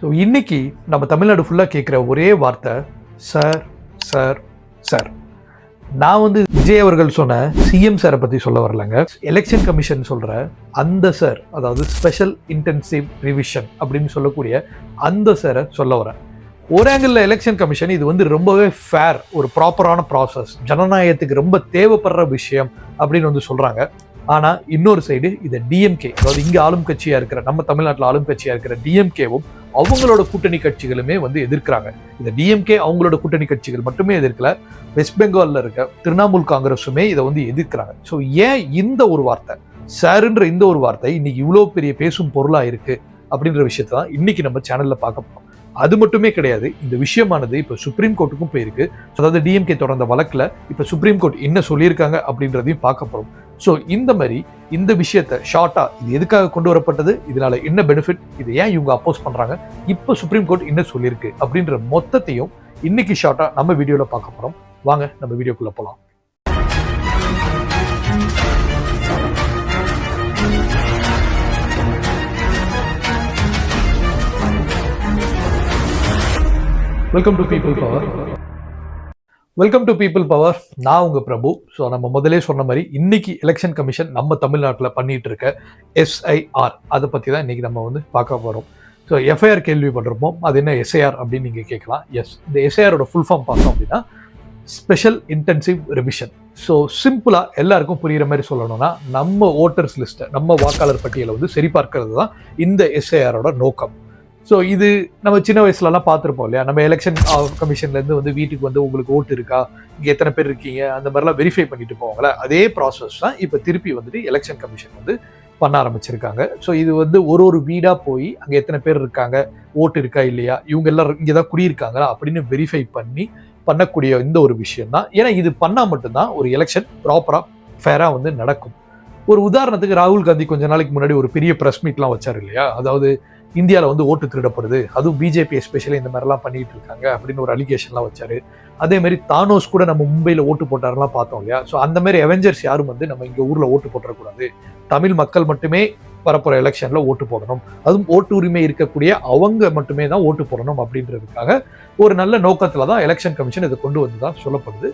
So இன்னைக்கு நம்ம தமிழ்நாடு ஃபுல்லாக கேட்குற ஒரே வார்த்தை சார் சார் சார் நான் வந்து விஜய் அவர்கள் சொன்ன சிஎம் சாரை பற்றி சொல்ல வரலங்க. எலெக்ஷன் கமிஷன் சொல்கிற அந்த சார் அதாவது ஸ்பெஷல் இன்டென்சிவ் ரிவிஷன் அப்படின்னு சொல்லக்கூடிய அந்த சாரை சொல்ல வரேன். ஒரு ஆங்கிளில் எலெக்ஷன் கமிஷன் இது வந்து ரொம்பவே ஃபேர் ஒரு ப்ராப்பரான ப்ராசஸ் ஜனநாயகத்துக்கு ரொம்ப தேவைப்படுற விஷயம் அப்படின்னு வந்து சொல்கிறாங்க ஆனால் இன்னொரு சைடு இதை டிஎம்கே அதாவது இங்கே ஆளும் கட்சியாக இருக்கிற நம்ம தமிழ்நாட்டில் ஆளும் கட்சியாக இருக்கிற டிஎம்கேவும் அவங்களோட கூட்டணி கட்சிகளுமே வந்து எதிர்க்கிறாங்க. இந்த டிஎம்கே அவங்களோட கூட்டணி கட்சிகள் மட்டுமே எதிர்க்கல. வெஸ்ட் பெங்காலில் இருக்க திரிணாமுல் காங்கிரஸுமே இதை வந்து எதிர்க்கிறாங்க. ஸோ ஏன் இந்த ஒரு வார்த்தை? சாருன்ற இந்த ஒரு வார்த்தை இன்னைக்கு இவ்வளோ பெரிய பேசும் பொருளாக இருக்குது அப்படின்ற விஷயத்தை தான் இன்னைக்கு நம்ம சேனலில் பார்க்க போகிறோம் அது மட்டுமே கிடையாது இந்த விஷயமானது இப்போ சுப்ரீம் கோர்ட்டுக்கும் போயிருக்கு. அதாவது டிஎம்கே தொடர்ந்த வழக்கில் இப்போ சுப்ரீம் கோர்ட் என்ன சொல்லியிருக்காங்க அப்படின்றதையும் பார்க்க போகிறோம் ஸோ இந்த மாதிரி இந்த விஷயத்தை ஷார்ட்டாக இது எதுக்காக கொண்டு வரப்பட்டது? இதனால என்ன பெனிஃபிட் இது ஏன் இவங்க அப்போஸ் பண்ணுறாங்க இப்போ சுப்ரீம் கோர்ட் என்ன சொல்லியிருக்கு? அப்படின்ற மொத்தத்தையும் இன்னைக்கு ஷார்ட்டாக நம்ம வீடியோவில் பார்க்க போகிறோம் வாங்க நம்ம வீடியோக்குள்ளே போகலாம் welcome to people power welcome to people power நான் உங்கள் பிரபு. ஸோ நம்ம முதலே சொன்ன மாதிரி இன்னைக்கு எலெக்ஷன் கமிஷன் நம்ம தமிழ்நாட்டில் பண்ணிட்டு இருக்க எஸ்ஐஆர் அதை பற்றி தான் இன்னைக்கு நம்ம வந்து பார்க்க போகிறோம் ஸோ எஃப்ஐஆர் கேள்வி அது என்ன எஸ்ஐஆர் அப்படின்னு நீங்கள் கேட்கலாம். எஸ் இந்த எஸ்ஐஆரோட ஃபுல் ஃபார்ம் பார்த்தோம் அப்படின்னா ஸ்பெஷல் இன்டென்சிவ் ரிவிஷன் ஸோ சிம்பிளாக எல்லாருக்கும் புரிகிற மாதிரி சொல்லணும்னா நம்ம ஓட்டர்ஸ் லிஸ்ட்டை நம்ம வாக்காளர் பட்டியலை வந்து சரிபார்க்கிறது தான் இந்த எஸ்ஐஆரோட நோக்கம். ஸோ இது நம்ம சின்ன வயசுலலாம் பார்த்துருப்போம் இல்லையா? நம்ம எலெக்ஷன் uh, கமிஷன்லேருந்து வந்து வீட்டுக்கு வந்து உங்களுக்கு ஓட்டு இருக்கா? இங்கே எத்தனை பேர் இருக்கீங்க? அந்த மாதிரிலாம் வெரிஃபை பண்ணிட்டு போவாங்களே அதே ப்ராசஸ் தான் இப்போ திருப்பி வந்துட்டு எலெக்ஷன் கமிஷன் வந்து பண்ண ஆரம்பிச்சிருக்காங்க. ஸோ இது வந்து ஒரு ஒரு வீடாக போய் அங்கே எத்தனை பேர் இருக்காங்க? ஓட்டு இருக்கா இல்லையா? இவங்க எல்லாம் இங்கே தான் குடியிருக்காங்களா? அப்படின்னு வெரிஃபை பண்ணி பண்ணக்கூடிய இந்த ஒரு விஷயம் தான். ஏன்னா இது பண்ணால் மட்டும்தான் ஒரு எலெக்ஷன் ப்ராப்பராக ஃபேராக வந்து நடக்கும். ஒரு உதாரணத்துக்கு ராகுல் காந்தி கொஞ்ச நாளைக்கு முன்னாடி ஒரு பெரிய ப்ரெஸ் மீட்லாம் வச்சார் இல்லையா? அதாவது இந்தியாவில் வந்து ஓட்டு திருடப்படுது. அதுவும் பிஜேபி எஸ்பெஷலி இந்த மாதிரிலாம் பண்ணிட்டு இருக்காங்க அப்படின்னு ஒரு அலிகேஷன்லாம் வச்சாரு. அதே மாதிரி தானோஸ் கூட நம்ம மும்பையில் ஓட்டு போட்டாரெல்லாம் பார்த்தோம் இல்லையா? ஸோ அந்த மாதிரி அவெஞ்சர்ஸ் யாரும் வந்து நம்ம இங்கே ஊரில் ஓட்டு போட்டுறக்கூடாது. தமிழ் மக்கள் மட்டுமே வரப்போகிற எலெக்ஷனில் ஓட்டு போடணும். அதுவும் ஓட்டு உரிமை இருக்கக்கூடிய அவங்க மட்டுமே தான் ஓட்டு போடணும் அப்படின்றதுக்காக ஒரு நல்ல நோக்கத்தில் தான் எலெக்ஷன் கமிஷன் இதை கொண்டு வந்து தான் சொல்லப்படுது.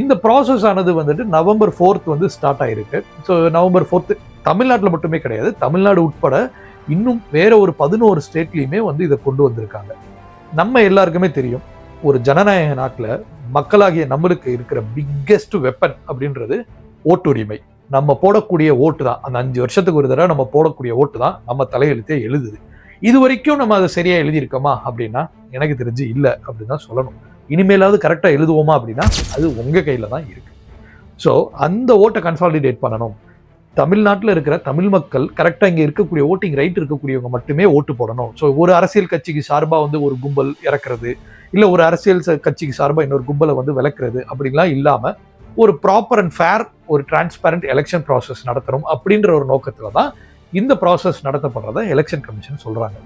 இந்த ப்ராசஸ் ஆனது வந்துட்டு நவம்பர் ஃபோர்த் வந்து ஸ்டார்ட் ஆகிருக்கு ஸோ நவம்பர் ஃபோர்த்து தமிழ்நாட்டில் மட்டுமே கிடையாது. தமிழ்நாடு உட்பட இன்னும் வேற ஒரு பதினோரு ஸ்டேட்லேயுமே வந்து இதை கொண்டு வந்திருக்காங்க. நம்ம எல்லாருக்குமே தெரியும் ஒரு ஜனநாயக நாட்டில் மக்களாகிய நம்மளுக்கு இருக்கிற பிக்கெஸ்ட் வெப்பன் அப்படின்றது ஓட்டுரிமை. நம்ம போடக்கூடிய ஓட்டு தான். அந்த அஞ்சு வருஷத்துக்கு ஒரு தடவை நம்ம போடக்கூடிய ஓட்டு தான் நம்ம தலையெழுத்தே எழுதுது. இது வரைக்கும் நம்ம அதை சரியாக எழுதியிருக்கோமா அப்படின்னா எனக்கு தெரிஞ்சு இல்லை அப்படின்னு தான் சொல்லணும். இனிமேலாவது கரெக்டாக எழுதுவோமா அப்படின்னா அது உங்கள் கையில் தான் இருக்குது ஸோ அந்த ஓட்டை கன்சாலிடேட் பண்ணணும். தமிழ்நாட்டில் இருக்கிற தமிழ் மக்கள் கரெக்டாக இங்கே இருக்கக்கூடிய ஓட்டிங் ரைட் இருக்கக்கூடியவங்க மட்டுமே ஓட்டு போடணும். ஸோ ஒரு அரசியல் கட்சிக்கு சார்பாக வந்து ஒரு கும்பல் இறக்குறது இல்லை ஒரு அரசியல் கட்சிக்கு சார்பாக இன்னொரு கும்பலை வந்து விளக்குறது அப்படின்லாம் இல்லாமல் ஒரு ப்ராப்பர் அண்ட் ஃபேர் ஒரு டிரான்ஸ்பேரண்ட் எலெக்ஷன் ப்ராசஸ் நடத்தணும் அப்படின்ற ஒரு நோக்கத்தில் தான் இந்த ப்ராசஸ் நடத்தப்படுறத எலெக்ஷன் கமிஷன் சொல்கிறாங்க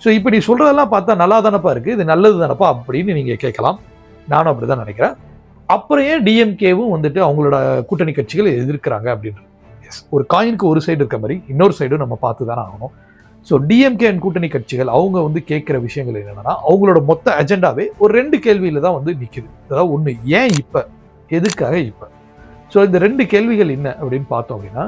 ஸோ இப்போ நீ சொல்கிறதெல்லாம் பார்த்தா நல்லா தானப்பா இருக்குது இது நல்லது தானப்பா அப்படின்னு நீங்கள் கேட்கலாம். நானும் அப்படி தான் நினைக்கிறேன். அப்புறம் ஏன் டிஎம்கேவும் வந்துட்டு அவங்களோட கூட்டணி கட்சிகள் எதிர்க்கிறாங்க அப்படின்றது எஸ் ஒரு காயினுக்கு ஒரு சைடு இருக்க மாதிரி இன்னொரு சைடும் நம்ம பார்த்து தானே ஆகணும் ஸோ டிஎம்கே அண்ட் கூட்டணி கட்சிகள் அவங்க வந்து கேட்குற விஷயங்கள் என்னென்னா அவங்களோட மொத்த அஜெண்டாவே ஒரு ரெண்டு கேள்வியில் தான் வந்து நிற்குது அதாவது ஒன்று ஏன் இப்போ? எதுக்காக இப்போ? ஸோ இந்த ரெண்டு கேள்விகள் என்ன அப்படின்னு பார்த்தோம் அப்படின்னா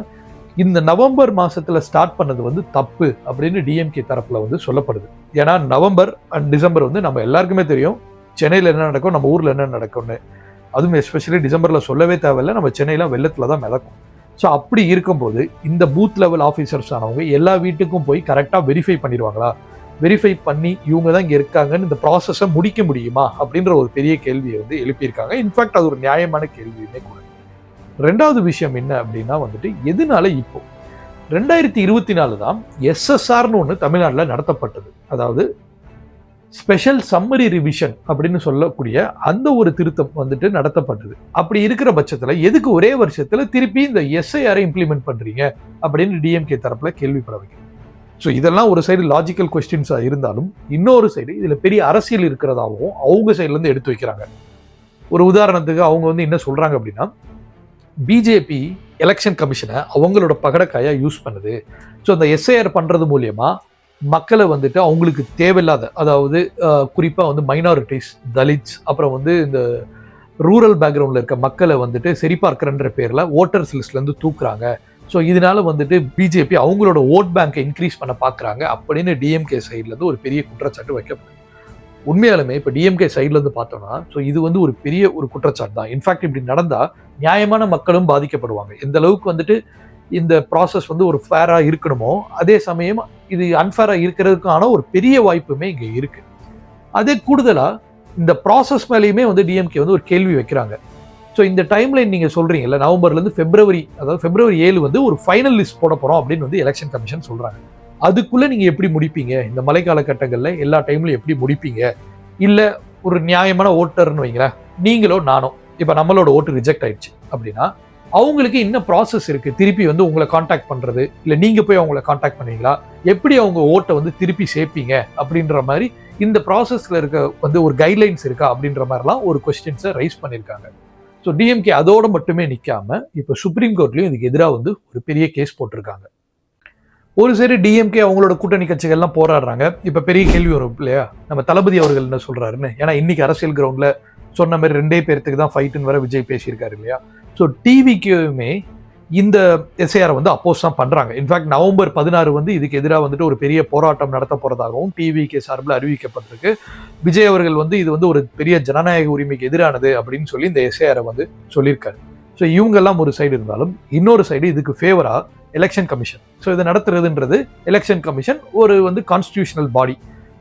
இந்த நவம்பர் மாசத்துல ஸ்டார்ட் பண்ணது வந்து தப்பு அப்படின்னு டிஎம்கே தரப்புல வந்து சொல்லப்படுது. ஏன்னா நவம்பர் அண்ட் டிசம்பர் வந்து நம்ம எல்லாருக்குமே தெரியும் சென்னையில் என்ன நடக்கும் நம்ம ஊரில் என்ன நடக்கும்னு. அதுவும் எஸ்பெஷலி டிசம்பரில் சொல்லவே தேவையில்லை நம்ம சென்னையில் வெள்ளத்தில் தான் மிதக்கும். ஸோ அப்படி இருக்கும்போது இந்த பூத் லெவல் ஆஃபீஸர்ஸ் ஆனவங்க எல்லா வீட்டுக்கும் போய் கரெக்டாக வெரிஃபை பண்ணிடுவாங்களா? வெரிஃபை பண்ணி இவங்க தான் இங்கே இருக்காங்கன்னு இந்த ப்ராசஸை முடிக்க முடியுமா? அப்படின்ற ஒரு பெரிய கேள்வியை வந்து எழுப்பியிருக்காங்க. இன்ஃபேக்ட் அது ஒரு நியாயமான கேள்வியுமே கூட. ரெண்டாவது விஷயம் என்ன அப்படின்னா வந்துட்டு எதனால இப்போ? ரெண்டாயிரத்தி இருபத்தி நாலு தான் எஸ்எஸ்ஆர்னு ஒன்று தமிழ்நாட்டில் நடத்தப்பட்டது. அதாவது ஸ்பெஷல் சம்மரி ரிவிஷன் அப்படின்னு சொல்லக்கூடிய அந்த ஒரு திருத்தம் வந்துட்டு நடத்தப்பட்டது. அப்படி இருக்கிற பட்சத்தில் எதுக்கு ஒரே வருஷத்தில் திருப்பி இந்த எஸ்ஐஆரை இம்ப்ளிமெண்ட் பண்ணுறீங்க அப்படின்னு டிஎம்கே தரப்பில் கேள்விப்பட வைக்கணும் ஸோ இதெல்லாம் ஒரு சைடு லாஜிக்கல் கொஸ்டின்ஸாக இருந்தாலும் இன்னொரு சைடு இதில் பெரிய அரசியல் இருக்கிறதாகவும் அவங்க சைட்லேருந்து எடுத்து வைக்கிறாங்க. ஒரு உதாரணத்துக்கு அவங்க வந்து என்ன சொல்கிறாங்க அப்படின்னா பிஜேபி எலெக்ஷன் கமிஷனை அவங்களோட பகடக்காயாக யூஸ் பண்ணுது. ஸோ அந்த எஸ்ஐஆர் பண்ணுறது மூலியமாக மக்களை வந்துட்டு அவங்களுக்கு தேவையில்லாத அதாவது குறிப்பாக வந்து மைனாரிட்டிஸ் தலித்ஸ் அப்புறம் வந்து இந்த ரூரல் பேக்ரவுண்டில் இருக்க மக்களை வந்துட்டு சரிபார்க்கிறன்ற பேரில் ஓட்டர்ஸ் லிஸ்ட்லேருந்து தூக்குறாங்க. ஸோ இதனால வந்துட்டு பிஜேபி அவங்களோட ஓட் பேங்கை இன்க்ரீஸ் பண்ண பார்க்குறாங்க அப்படின்னு டிஎம்கே சைட்லேருந்து ஒரு பெரிய குற்றச்சாட்டு வைக்கப்படுது உண்மையாலுமே இப்போ டிஎம்கே சைட்லேருந்து பார்த்தோம்னா ஸோ இது வந்து ஒரு பெரிய ஒரு குற்றச்சாட்டு தான். இன்ஃபேக்ட் இப்படி நடந்தால் நியாயமான மக்களும் பாதிக்கப்படுவாங்க. எந்த அளவுக்கு வந்துட்டு இந்த ப்ராசஸ் வந்து ஒரு ஃபேராக இருக்கணுமோ அதே சமயம் இது அன்ஃபேராக இருக்கிறதுக்கான ஒரு பெரிய வாய்ப்புமே இங்கே இருக்குது அதே கூடுதலாக இந்த ப்ராசஸ் மேலேயுமே வந்து டிஎம்கே வந்து ஒரு கேள்வி வைக்கிறாங்க. ஸோ இந்த டைம்லைன் நீங்கள் சொல்கிறீங்கல்ல நவம்பர்லேருந்து ஃபெப்ரவரி அதாவது ஃபெப்ரவரி ஏழு வந்து ஒரு ஃபைனல் லிஸ்ட் போட போகிறோம் அப்படின்னு வந்து எலெக்ஷன் கமிஷன் சொல்கிறாங்க அதுக்குள்ளே நீங்கள் எப்படி முடிப்பீங்க? இந்த மழைக்கால கட்டங்களில் எல்லா டைம்லையும் எப்படி முடிப்பீங்க? இல்லை ஒரு நியாயமான ஓட்டர்னு வைங்களேன் நீங்களோ நானோ இப்போ நம்மளோட ஓட்டு ரிஜெக்ட் ஆயிடுச்சு அப்படின்னா அவங்களுக்கு இன்னும் ப்ராசஸ் இருக்கு. திருப்பி வந்து உங்களை காண்டாக்ட் பண்றது. இல்லை நீங்க போய் அவங்கள காண்டாக்ட் பண்ணீங்களா எப்படி அவங்க ஓட்டை வந்து திருப்பி சேர்ப்பீங்க அப்படின்ற மாதிரி இந்த ப்ராசஸ்ல இருக்க வந்து ஒரு கைட்லைன்ஸ் இருக்கா? அப்படின்ற மாதிரிலாம் ஒரு கொஸ்டின்ஸை ரைஸ் பண்ணியிருக்காங்க. ஸோ டிஎம்கே அதோட மட்டுமே நிற்காம இப்போ சுப்ரீம் கோர்ட்லயும் இதுக்கு எதிராக வந்து ஒரு பெரிய கேஸ் போட்டிருக்காங்க. ஒரு சரி டிஎம்கே அவங்களோட கூட்டணி கட்சிகள்லாம் போராடுறாங்க. இப்போ பெரிய கேள்வி வரும் இல்லையா? நம்ம தளபதி அவர்கள் என்ன சொல்கிறாருன்னு ஏன்னா இன்னைக்கு அரசியல் கிரவுண்ட்ல சொன்ன மாதிரி ரெண்டே பேர்த்துக்கு தான் ஃபைட்டுன்னு வர விஜய் பேசியிருக்காரு இல்லையா? ஸோ டிவிக்குமே இந்த எஸ்ஐஆரை வந்து அப்போஸ் தான் பண்ணுறாங்க இன்ஃபேக்ட் நவம்பர் பதினாறு வந்து இதுக்கு எதிராக வந்துட்டு ஒரு பெரிய போராட்டம் நடத்த போகிறதாகவும் டிவிக்கு சார்பில் அறிவிக்கப்பட்டிருக்கு. விஜய் அவர்கள் வந்து இது வந்து ஒரு பெரிய ஜனநாயக உரிமைக்கு எதிரானது அப்படின்னு சொல்லி இந்த எஸ்ஐஆரை வந்து சொல்லியிருக்காரு. ஸோ இவங்கெல்லாம் ஒரு சைடு இருந்தாலும் இன்னொரு சைடு இதுக்கு ஃபேவராக எலெக்ஷன் கமிஷன் ஸோ இதை நடத்துறதுன்றது எலெக்ஷன் கமிஷன் ஒரு வந்து கான்ஸ்டியூஷனல் பாடி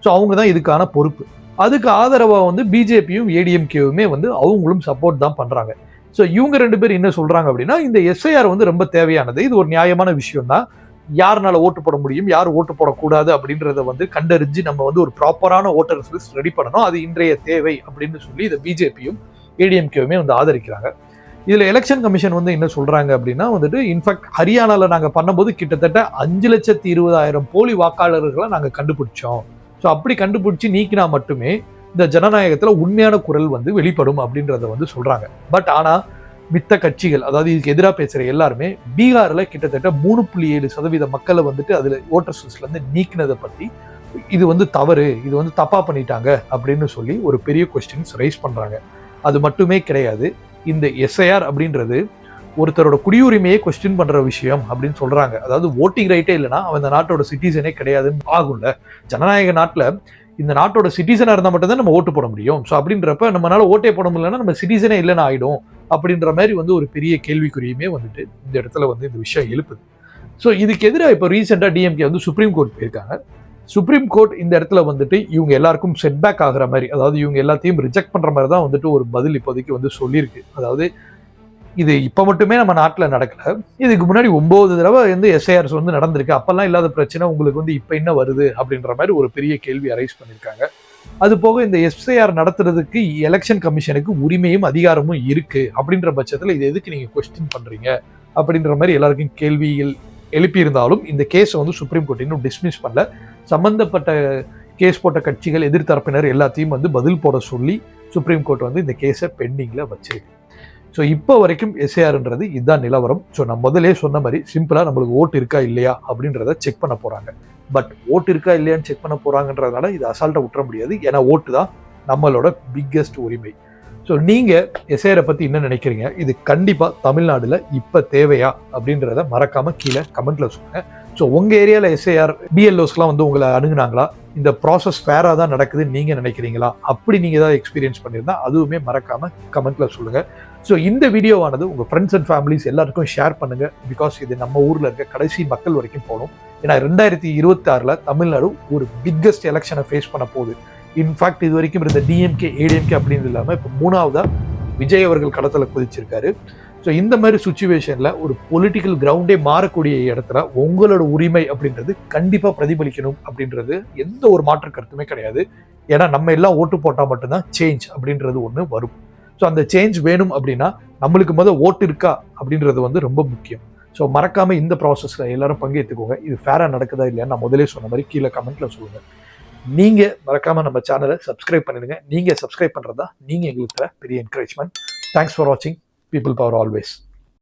ஸோ அவங்க தான் இதுக்கான பொறுப்பு. அதுக்கு ஆதரவாக வந்து பிஜேபியும் ஏடிஎம்கேவுமே வந்து அவங்களும் சப்போர்ட் தான் பண்ணுறாங்க ஸோ இவங்க ரெண்டு பேர் என்ன சொல்கிறாங்க அப்படின்னா இந்த எஸ்ஐஆர் வந்து ரொம்ப தேவையானது. இது ஒரு நியாயமான விஷயம் தான் யாருனால ஓட்டு போட முடியும் யார் ஓட்டு போடக்கூடாது அப்படின்றத வந்து கண்டறிஞ்சு நம்ம வந்து ஒரு ப்ராப்பரான ஓட்டர்ஸ் லிஸ்ட் ரெடி பண்ணணும். அது இன்றைய தேவை அப்படின்னு சொல்லி இதை பிஜேபியும் ஏடிஎம்கேவுமே வந்து ஆதரிக்கிறாங்க. இதில் எலெக்ஷன் கமிஷன் வந்து என்ன சொல்கிறாங்க அப்படின்னா வந்துட்டு இன்ஃபேக்ட் ஹரியானால நாங்கள் பண்ணும்போது கிட்டத்தட்ட அஞ்சு லட்சத்தி இருபதாயிரம் போலி வாக்காளர்களை நாங்கள் கண்டுபிடிச்சோம். ஸோ அப்படி கண்டுபிடிச்சி நீக்கினா மட்டுமே இந்த ஜனநாயகத்தில் உண்மையான குரல் வந்து வெளிப்படும் அப்படின்றத வந்து சொல்கிறாங்க பட் ஆனால் மித்த கட்சிகள் அதாவது இதுக்கு எதிராக பேசுகிற எல்லாருமே பீகாரில் கிட்டத்தட்ட மூணு புள்ளி ஏழு சதவீத மக்களை வந்துட்டு அதில் ஓட்டர் லிஸ்ட்ல நீக்கினதை பற்றி இது வந்து தவறு இது வந்து தப்பாக பண்ணிட்டாங்க அப்படின்னு சொல்லி ஒரு பெரிய கொஸ்டின்ஸ் ரைஸ் பண்ணுறாங்க அது மட்டுமே கிடையாது. இந்த எஸ்ஐஆர் அப்படின்றது ஒருத்தரோட குடியுரிமையை கொஸ்டின் பண்ணுற விஷயம் அப்படின்னு சொல்கிறாங்க அதாவது ஓட்டிங் ரைட்டே இல்லைனா அவன் இந்த நாட்டோட சிட்டிசனே கிடையாதுன்னு ஆகும்ல. ஜனநாயக நாட்டில் இந்த நாட்டோட சிட்டிசனாக இருந்தால் மட்டும்தான் நம்ம ஓட்டு போட முடியும். ஸோ அப்படின்றப்ப நம்மளால ஓட்டே போட முடியலன்னா நம்ம சிட்டிசனே இல்லைன்னு ஆகிடும் அப்படின்ற மாதிரி வந்து ஒரு பெரிய கேள்விக்குறியுமே வந்துட்டு இந்த இடத்துல வந்து இந்த விஷயம் எழுப்புது. ஸோ இதுக்கு எதிராக இப்போ ரீசெண்டாக டிஎம்கே வந்து சுப்ரீம் கோர்ட் போயிருக்காங்க. சுப்ரீம் கோர்ட் இந்த இடத்துல வந்துட்டு இவங்க எல்லாருக்கும் செட்பேக் ஆகிற மாதிரி அதாவது இவங்க எல்லாத்தையும் ரிஜெக்ட் பண்ணுற மாதிரி தான் வந்துட்டு ஒரு பதில் இப்போதைக்கு வந்து சொல்லியிருக்கு. அதாவது இது இப்போ மட்டுமே நம்ம நாட்டில் நடக்கலை. இதுக்கு முன்னாடி ஒம்பது தடவை வந்து எஸ்ஐஆர்ஸ் வந்து நடந்திருக்கு. அப்போல்லாம் இல்லாத பிரச்சனை உங்களுக்கு வந்து இப்போ என்ன வருது அப்படின்ற மாதிரி ஒரு பெரிய கேள்வி அரைஸ் பண்ணியிருக்காங்க அது போக இந்த எஸ்ஐஆர் நடத்துறதுக்கு எலெக்ஷன் கமிஷனுக்கு உரிமையும் அதிகாரமும் இருக்குது அப்படின்ற பட்சத்தில் இது எதுக்கு நீங்கள் கொஸ்டின் பண்ணுறீங்க அப்படின்ற மாதிரி எல்லாருக்கும் கேள்விகள் எழுப்பியிருந்தாலும் இந்த கேஸை வந்து சுப்ரீம் கோர்ட் இன்னும் டிஸ்மிஸ் பண்ணல. சம்மந்தப்பட்ட கேஸ் போட்ட கட்சிகள் எதிர்த்தரப்பினர் எல்லாத்தையும் வந்து பதில் போட சொல்லி சுப்ரீம் கோர்ட் வந்து இந்த கேஸை பெண்டிங்கில் வச்சிருக்கு. ஸோ இப்போ வரைக்கும் எஸ்ஏஆர்ன்றது இதுதான் நிலவரம். ஸோ நான் முதலே சொன்ன மாதிரி சிம்பிளாக நம்மளுக்கு ஓட்டு இருக்கா இல்லையா அப்படின்றத செக் பண்ண போகிறாங்க பட் ஓட்டு இருக்கா இல்லையான்னு செக் பண்ண போகிறாங்கன்றதுனால இது அசால்ட்டாக விட்டுற முடியாது. ஏன்னா ஓட்டு தான் நம்மளோட பிக்கெஸ்ட் உரிமை. ஸோ நீங்கள் எஸ்ஏஆரை பற்றி என்ன நினைக்கிறீங்க? இது கண்டிப்பாக தமிழ்நாடில் இப்போ தேவையா அப்படின்றத மறக்காமல் கீழே கமெண்ட்டில் சொல்லுங்கள் ஸோ உங்கள் ஏரியாவில் எஸ்ஏஆர் பிஎல்ஓஸ்லாம் வந்து உங்களை அணுகுனாங்களா? இந்த ப்ராசஸ் ஃபேராக தான் நடக்குதுன்னு நீங்கள் நினைக்கிறீங்களா? அப்படி நீங்கள் ஏதாவது எக்ஸ்பீரியன்ஸ் பண்ணியிருந்தா அதுவுமே மறக்காமல் கமெண்ட்டில் சொல்லுங்கள் ஸோ இந்த வீடியோவானது உங்கள் ஃப்ரெண்ட்ஸ் அண்ட் ஃபேமிலிஸ் எல்லாருக்கும் ஷேர் பண்ணுங்கள் பிகாஸ் இது நம்ம ஊரில் இருக்க கடைசி மக்கள் வரைக்கும் போகணும். ஏன்னா ரெண்டாயிரத்தி இருபத்தி ஆறில் தமிழ்நாடு ஒரு பிக்கஸ்ட் எலெக்ஷனை ஃபேஸ் பண்ண போகுது. இன்ஃபேக்ட் இது வரைக்கும் இருந்த டிஎம்கே ஏடிஎம்கே அப்படின்னு இல்லாமல் இப்போ மூணாவதாக விஜய் அவர்கள் களத்தில் குதிச்சிருக்காரு. ஸோ இந்த மாதிரி சுச்சுவேஷனில் ஒரு பொலிட்டிக்கல் கிரவுண்டே மாறக்கூடிய இடத்துல உங்களோட உரிமை அப்படின்றது கண்டிப்பாக பிரதிபலிக்கணும் அப்படின்றது எந்த ஒரு மாற்று கருத்துமே கிடையாது. ஏன்னா நம்ம எல்லாம் ஓட்டு போட்டால் மட்டும்தான் சேஞ்ச் அப்படின்றது ஒன்று வரும். ஸோ அந்த சேஞ்ச் வேணும் அப்படின்னா நம்மளுக்கு முதல் ஓட்டு இருக்கா அப்படின்றது வந்து ரொம்ப முக்கியம். ஸோ மறக்காமல் இந்த ப்ராசஸில் எல்லாரும் பங்கேற்றுக்கோங்க இது ஃபேராக நடக்குதா இல்லையான்னு நான் முதலே சொன்ன மாதிரி கீழே கமெண்ட்டில் சொல்லுங்கள் நீங்கள் மறக்காமல் நம்ம சேனலை சப்ஸ்கிரைப் பண்ணிடுங்க. நீங்கள் சப்ஸ்கிரைப் பண்ணுறதா நீங்கள் எங்களுக்கு பெரிய என்கரேஜ்மெண்ட் தேங்க்ஸ் ஃபார் வாட்சிங் பீப்புள் பவர் ஆல்வேஸ்